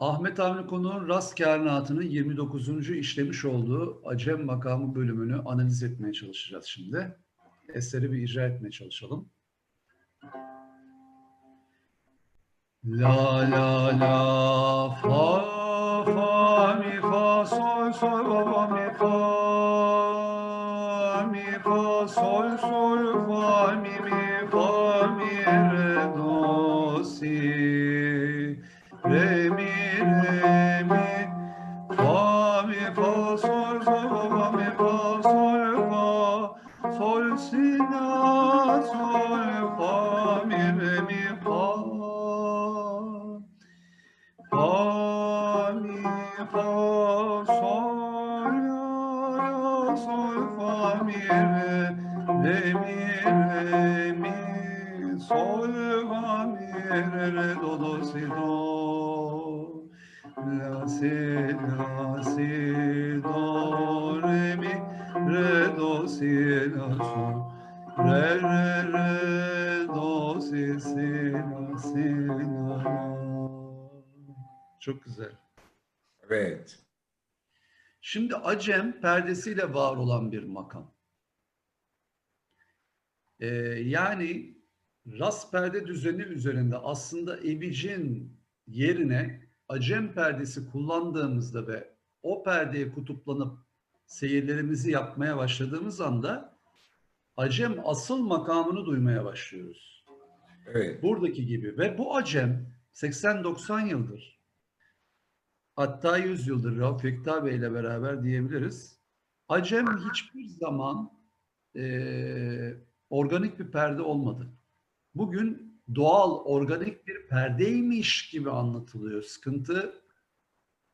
Ahmet Avni Konuğ'un Rast Kârinatı'nın 29. işlemiş olduğu Acem makamı bölümünü analiz etmeye çalışacağız şimdi. Eseri bir icra etmeye çalışalım. La la la fa fa mi fa sol sol fa mi fa mi fa sol sol fa Çok güzel. Evet. Şimdi Acem perdesiyle var olan bir makam. Ee, yani ras perde düzeni üzerinde aslında evicin yerine Acem perdesi kullandığımızda ve o perdeye kutuplanıp seyirlerimizi yapmaya başladığımız anda Acem asıl makamını duymaya başlıyoruz. Evet. Buradaki gibi ve bu Acem 80-90 yıldır hatta 100 yıldır Rauf Yekta Bey ile beraber diyebiliriz. Acem hiçbir zaman eee, organik bir perde olmadı. Bugün doğal, organik bir perdeymiş gibi anlatılıyor. Sıkıntı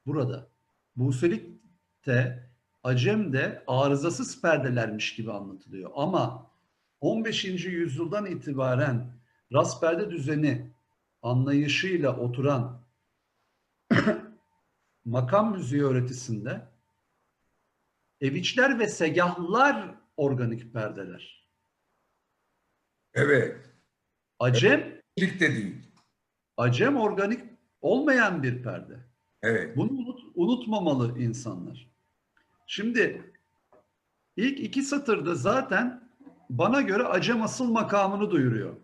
burada. Buselik de Acem de arızasız perdelermiş gibi anlatılıyor. Ama 15. yüzyıldan itibaren ras perde düzeni anlayışıyla oturan makam müziği öğretisinde eviçler ve segahlar organik perdeler. Evet. Acem, Birlikte değil. acem organik olmayan bir perde. Evet. Bunu unut, unutmamalı insanlar. Şimdi ilk iki satırda zaten bana göre acem asıl makamını duyuruyor.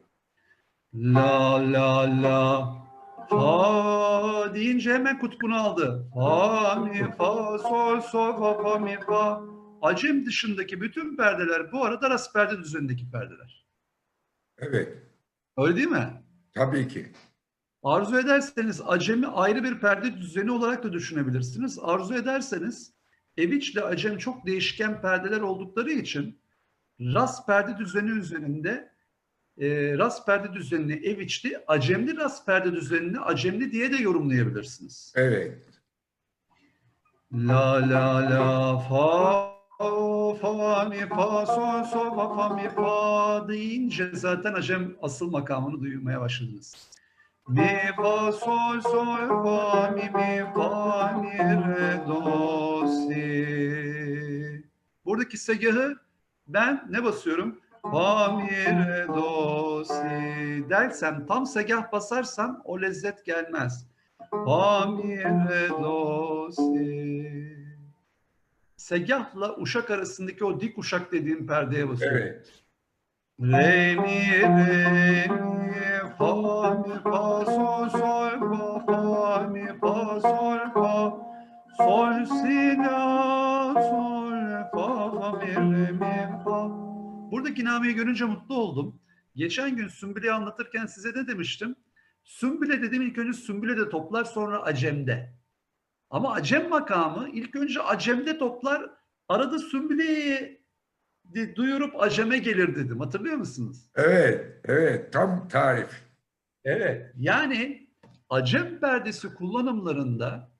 La la la fa deyince hemen kutbunu aldı. Fa mi fa sol sol fa fa mi fa. Acem dışındaki bütün perdeler bu arada ras perde düzenindeki perdeler. Evet. Öyle değil mi? Tabii ki. Arzu ederseniz acemi ayrı bir perde düzeni olarak da düşünebilirsiniz. Arzu ederseniz Eviç ile Acem çok değişken perdeler oldukları için ras perde düzeni üzerinde e, ras perde düzenini Eviçli, Acemli ras perde düzenini Acemli diye de yorumlayabilirsiniz. Evet. La la la fa fa mi fa sol sol fa mi fa deyince zaten Acem asıl makamını duymaya başladınız. Mi fa sol sol fa mi mi fa mi re do si. Buradaki segahı ben ne basıyorum? Fa mi re do si dersem tam segah basarsam o lezzet gelmez. Fa mi re do si. Segahla uşak arasındaki o dik uşak dediğim perdeye basıyorum. Evet. Re mi re mi fa mi fa sol sol fa fa mi fa sol fa sol si la sol fa fa mi re mi fa. Buradaki nameyi görünce mutlu oldum. Geçen gün Sümbüle'yi anlatırken size ne demiştim? Sümbüle dedim ilk önce Sümbüle de toplar sonra Acem'de. Ama Acem makamı ilk önce Acem'de toplar arada Sümbüle'yi duyurup Acem'e gelir dedim. Hatırlıyor musunuz? Evet. Evet. Tam tarif. Evet. Yani Acem perdesi kullanımlarında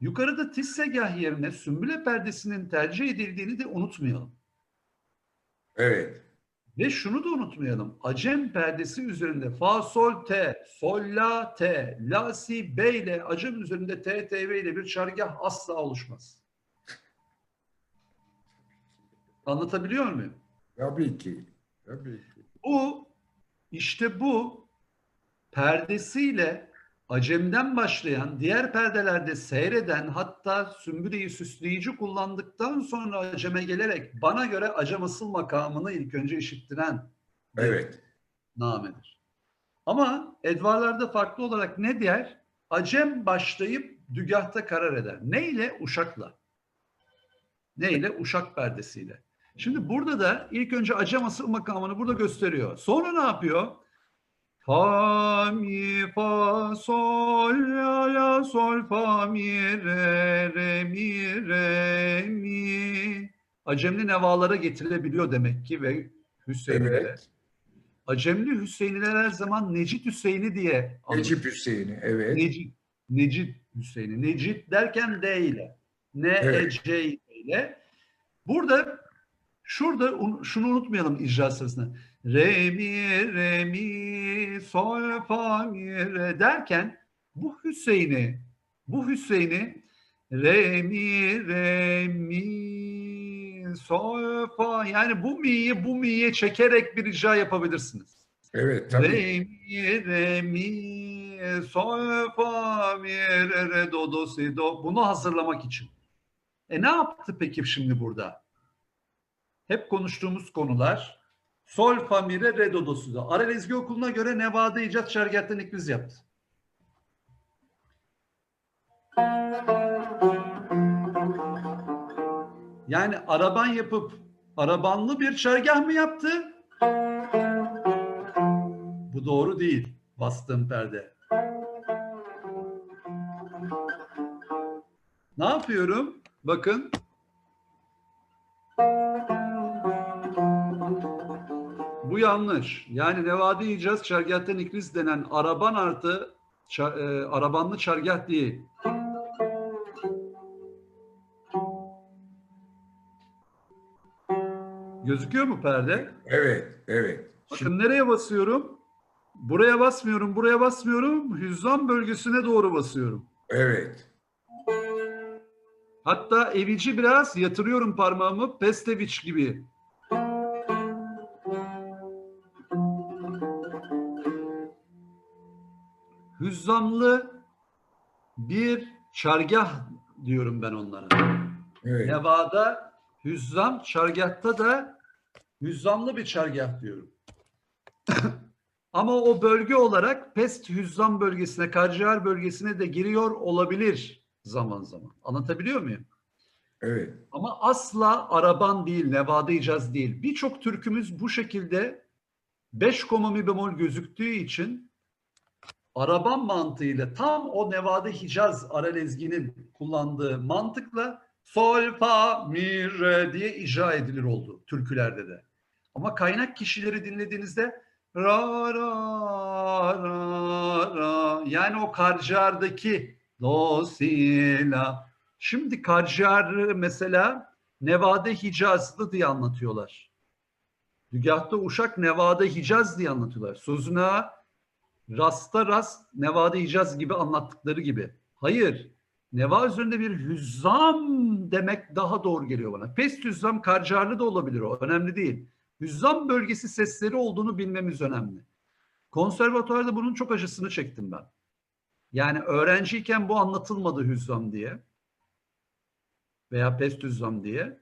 yukarıda tissegah yerine sümbüle perdesinin tercih edildiğini de unutmayalım. Evet. Ve şunu da unutmayalım. Acem perdesi üzerinde fa sol te, sol la te, la si be ile Acem üzerinde t t v ile bir çargah asla oluşmaz. Anlatabiliyor muyum? Tabii ki. Tabii ki. Bu işte bu perdesiyle Acem'den başlayan, diğer perdelerde seyreden, hatta sümbüleyi süsleyici kullandıktan sonra Acem'e gelerek bana göre Acem asıl makamını ilk önce işittiren Evet. namedir. Ama Edvarlarda farklı olarak ne der? Acem başlayıp dügahta karar eder. Ne ile? Uşakla. Ne ile? Uşak perdesiyle. Şimdi burada da ilk önce Acem asıl makamını burada gösteriyor. Sonra ne yapıyor? Fa mi fa sol la la sol fa mi re re mi re mi. Acemli nevalara getirilebiliyor demek ki ve Hüseyinlere. Evet. Acemli Hüseyiniler her zaman Necit Hüseyini diye anılır. Necip Hüseyin'i. Evet. Necit, Necit Hüseyini. Necit derken D ile. N E Evet. C ile. Burada şurada un- şunu unutmayalım icra sırasında. Re mi re mi sol fa mi re derken bu Hüseyin'i bu Hüseyin'i re mi re mi sol fa yani bu mi'yi bu mi'ye çekerek bir icra yapabilirsiniz. Evet tabii. Re mi re mi sol fa mi re re do do si do bunu hazırlamak için. E ne yaptı peki şimdi burada? Hep konuştuğumuz konular sol fa mi re do do si do. Arel Ezgi Okulu'na göre Nevada İcat Şergah'tan ikriz yaptı. Yani araban yapıp arabanlı bir çergah mı yaptı? Bu doğru değil. Bastığım perde. Ne yapıyorum? Bakın. Yanlış. Yani Nevadi İcaz Çergah'tan ikriz denen araban artı ça- e, arabanlı çergah değil. Gözüküyor mu perde? Evet. Evet. Bakın nereye basıyorum? Buraya basmıyorum, buraya basmıyorum. Hüzzam bölgesine doğru basıyorum. Evet. Hatta evici biraz yatırıyorum parmağımı Pesteviç gibi. Hüzzamlı bir çargah diyorum ben onlara. Evet. Nevada hüzzam, çargahta da hüzzamlı bir çargah diyorum. Ama o bölge olarak Pest hüzzam bölgesine, Karciğer bölgesine de giriyor olabilir zaman zaman. Anlatabiliyor muyum? Evet. Ama asla araban değil, Nevada icaz değil. Birçok türkümüz bu şekilde 5 koma mi bemol gözüktüğü için araban mantığıyla tam o Nevada Hicaz Aral Ezgi'nin kullandığı mantıkla sol fa mi re diye icra edilir oldu türkülerde de. Ama kaynak kişileri dinlediğinizde ra ra ra ra yani o karciğerdeki do si la Şimdi Karciğer'i mesela Nevada Hicazlı diye anlatıyorlar. Dügahta Uşak Nevada Hicaz diye anlatıyorlar. Sözüne rasta rast Nevada Hicaz gibi anlattıkları gibi. Hayır. Neva üzerinde bir hüzzam demek daha doğru geliyor bana. Pest hüzzam Karciğerli de olabilir o. Önemli değil. Hüzzam bölgesi sesleri olduğunu bilmemiz önemli. Konservatuvarda bunun çok acısını çektim ben. Yani öğrenciyken bu anlatılmadı hüzzam diye veya pestüzzam diye.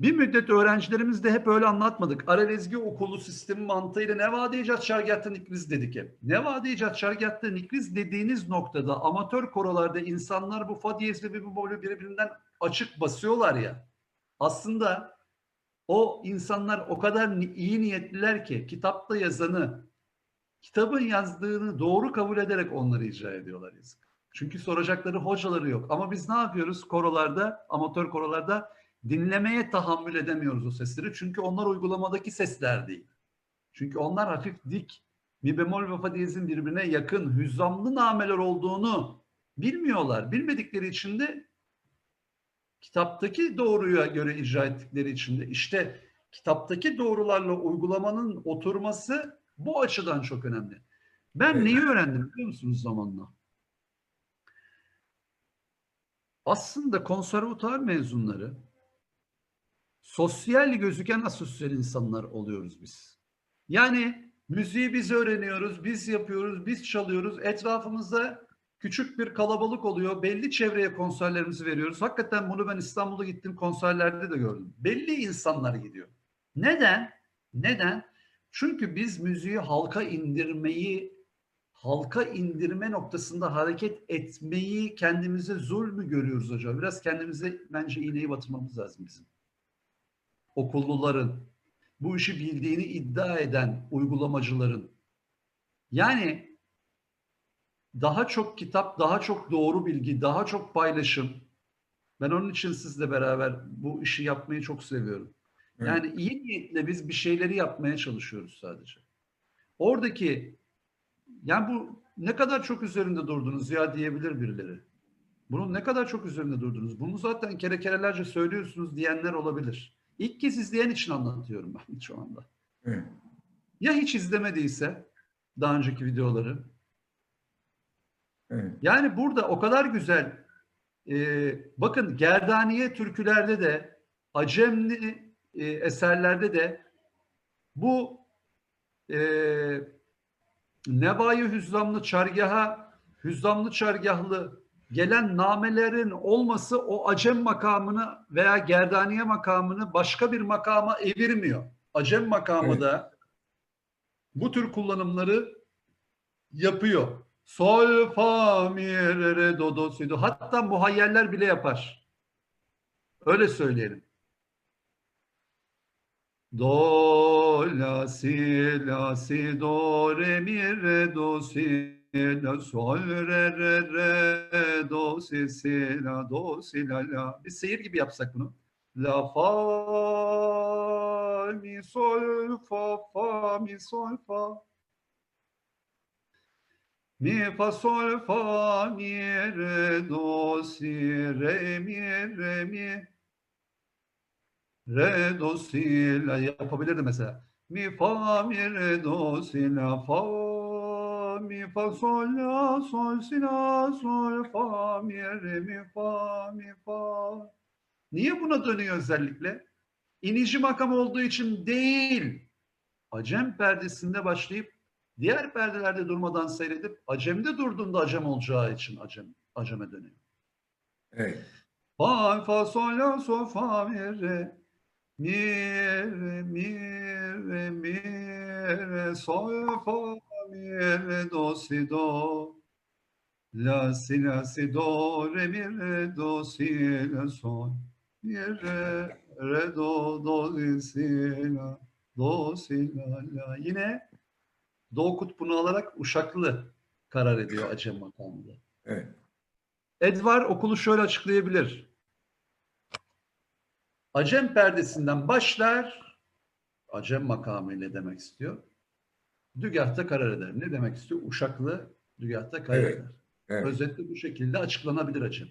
Bir müddet öğrencilerimiz de hep öyle anlatmadık. Aral Ezgi okulu sistemi mantığıyla Nevada İcat Şergah'tan ikriz dedik hep. Nevada İcat Şergah'tan ikriz dediğiniz noktada amatör korolarda insanlar bu fa diyez ve bu bölü birbirinden açık basıyorlar ya. Aslında o insanlar o kadar iyi niyetliler ki kitapta yazanı, kitabın yazdığını doğru kabul ederek onları icra ediyorlar yazık. Çünkü soracakları hocaları yok. Ama biz ne yapıyoruz korolarda, amatör korolarda dinlemeye tahammül edemiyoruz o sesleri. Çünkü onlar uygulamadaki sesler değil. Çünkü onlar hafif dik, mi bemol ve fa diyezin birbirine yakın, hüzzamlı nameler olduğunu bilmiyorlar. Bilmedikleri için de kitaptaki doğruya göre icra ettikleri için de işte kitaptaki doğrularla uygulamanın oturması bu açıdan çok önemli. Ben Evet. neyi öğrendim biliyor musunuz zamanla? Aslında konservatuar mezunları sosyal gözüken asosyal insanlar oluyoruz biz. Yani Müziği biz öğreniyoruz, biz yapıyoruz, biz çalıyoruz. Etrafımızda küçük bir kalabalık oluyor. Belli çevreye konserlerimizi veriyoruz. Hakikaten bunu ben İstanbul'da gittiğim konserlerde de gördüm. Belli insanlar gidiyor. Neden? Neden? Çünkü biz müziği halka indirmeyi, halka indirme noktasında hareket etmeyi kendimize zul mü görüyoruz hocam? Biraz kendimize bence iğneyi batırmamız lazım bizim. Okulluların, bu işi bildiğini iddia eden uygulamacıların. Yani daha çok kitap, daha çok doğru bilgi, daha çok paylaşım. Ben onun için sizle beraber bu işi yapmayı çok seviyorum. Evet. Yani iyi niyetle biz bir şeyleri yapmaya çalışıyoruz sadece. Oradaki yani bu ne kadar çok üzerinde durdunuz ya diyebilir birileri. Bunun ne kadar çok üzerinde durdunuz. Bunu zaten kere kerelerce söylüyorsunuz diyenler olabilir. İlk kez izleyen için anlatıyorum ben şu anda. Evet. Ya hiç izlemediyse daha önceki videoları. Evet. Yani burada o kadar güzel e, bakın Gerdaniye türkülerde de Acemli e, eserlerde de bu e, Nebayı Hüzzamlı Çargaha Hüzzamlı Çargahlı gelen namelerin olması o Acem makamını veya Gerdaniye makamını başka bir makama evirmiyor. Acem makamı Evet. da bu tür kullanımları yapıyor. Sol, fa, mi, re, re, do, do, si, do. Hatta muhayyeller bile yapar. Öyle söyleyelim. Do, la, si, la, si, do, re, mi, re, do, si, la, sol, re, re, re, do, si, si, la, do, si, la, la. Bir seyir gibi yapsak bunu. La, fa, mi, sol, fa, fa, mi, sol, fa. Mi, fa, sol, fa, mi, re, do, si, re, mi, re, mi. Re, do, si, la yapabilirdim mesela. Mi, fa, mi, re, do, si, la, fa, mi, fa, sol, la, sol, si, la, sol, fa, mi, re, mi, fa, mi, fa. Niye buna dönüyor özellikle? İnici makam olduğu için değil. Acem perdesinde başlayıp diğer perdelerde durmadan seyredip Acem'de durduğunda Acem olacağı için Acem, Acem'e dönüyor. Evet. Fa, fa, sol, la, sol, fa, mi, re. Mi, re, mi, re, mi, re, sol, fa, mi, re, do, si, do. La, si, la, si, do, re, mi, re, do, si, la, sol. Mi, re, re, do, do, si, la, do, si, la, la. Yine Doğu Kutbu'nu alarak Uşaklı karar ediyor Acem makamında. Evet. Edvar okulu şöyle açıklayabilir. Acem perdesinden başlar, Acem makamı ne demek istiyor? Dügahta karar eder. Ne demek istiyor? Uşaklı dügahta karar Evet, eder. Evet. Özetle bu şekilde açıklanabilir Acem.